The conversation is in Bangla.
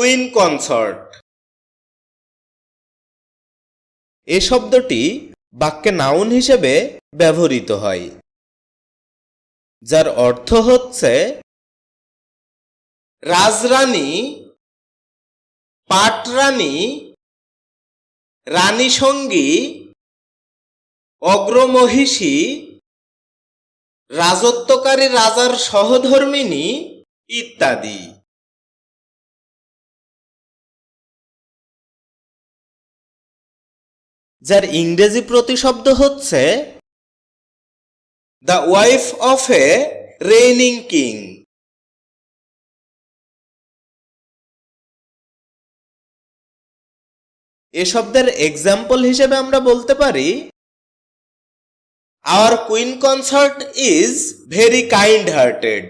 Queen concert. এ শব্দটি বাক্যে নাউন হিসেবে ব্যবহৃত হয়, যার অর্থ হচ্ছে, রাজরানী, পাটরানী, রানী সঙ্গী, অগ্রমহিষী, রাজত্বকারী রাজার সহধর্মিনী ইত্যাদি। যার ইংরেজি প্রতিশব্দ হচ্ছে the wife of a reigning king এ শব্দের এক্সাম্পল হিসেবে আমরা বলতে পারি our queen consort is very kind hearted